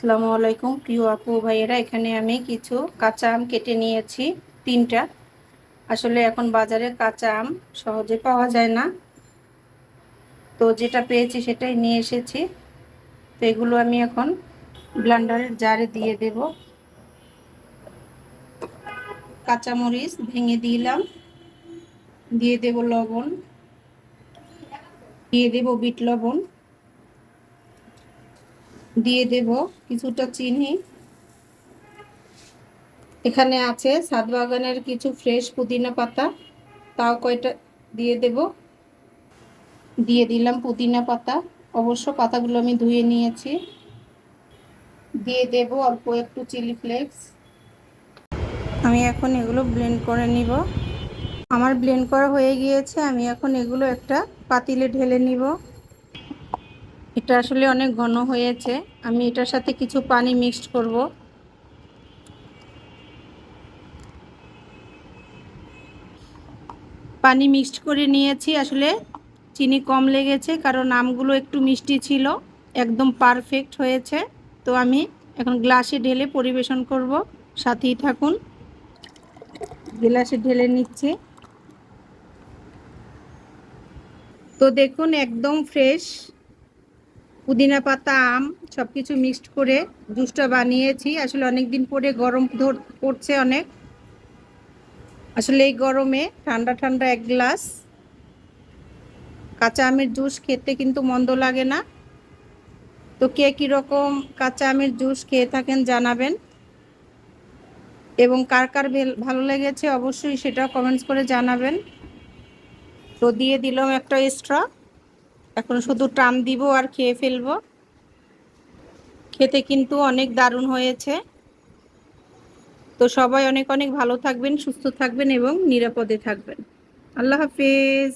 আসসালামু আলাইকুম। প্রিয় আপু, ভাইয়েরা, এখানে আমি কিছু কাঁচা আম কেটে নিয়েছি, তিনটা। আসলে এখন বাজারে কাঁচা আম সহজে পাওয়া যায় না। তো যেটা পেয়েছি সেটাই নিয়ে এসেছি। তো এগুলো আমি এখন ব্লান্ডারের জারে দিয়ে দেব। কাঁচামরিচ ভেঙে দিলাম। দিয়ে দেব লবণ। দিয়ে দেব বিট লবণ। দিয়ে দেব কিছুটা চিনি। এখানে আছে সাত বাগানের কিছু ফ্রেশ পুদিনা পাতা। তাও কয়টা দিয়ে দেব? দিয়ে দিলাম পুদিনা পাতা। অবশ্য পাতাগুলো আমি ধুয়ে নিয়েছি। দিয়ে দেব অল্প একটু চিলি ফ্লেক্স। আমি এখন এগুলো ব্লেন্ড করে নিব। আমার ব্লেন্ড করা হয়ে গিয়েছে। আমি এখন এগুলো একটা পাতিলে ঢেলে নিব। এটা আসলে অনেক ঘন হয়েছে। আমি এটার সাথে কিছু পানি মিক্সড করব। পানি মিক্সড করে নিয়েছি। আসলে চিনি কম লেগেছে, কারণ আমগুলো একটু মিষ্টি ছিল। একদম পারফেক্ট হয়েছে। তো আমি এখন গ্লাসে ঢেলে পরিবেশন করব। সাথেই থাকুন। গ্লাসে ঢেলে নিচ্ছে। তো দেখুন, একদম ফ্রেশ। পুদিনা পাতা, আম সব কিছু মিক্সড করে জুসটা বানিয়েছি। আসলে অনেক দিন পরে গরম ধর পড়ছে অনেক। আসলে এই গরমে ঠান্ডা ঠান্ডা এক গ্লাস কাঁচা আমের জুস খেতে কিন্তু মন্দ লাগে না। তো কে কীরকম কাঁচা আমের জুস খেয়ে থাকেন জানাবেন। এবং কার কার ভালো লেগেছে অবশ্যই সেটা কমেন্টস করে জানাবেন। তো দিয়ে দিলাম একটা স্ট্র এখন শুধু টান দিব আর খেয়ে ফেলব। খেতে কিন্তু অনেক দারুণ হয়েছে। তো সবাই অনেক অনেক ভালো থাকবেন, সুস্থ থাকবেন এবং নিরাপদে থাকবেন। আল্লাহ হাফিজ।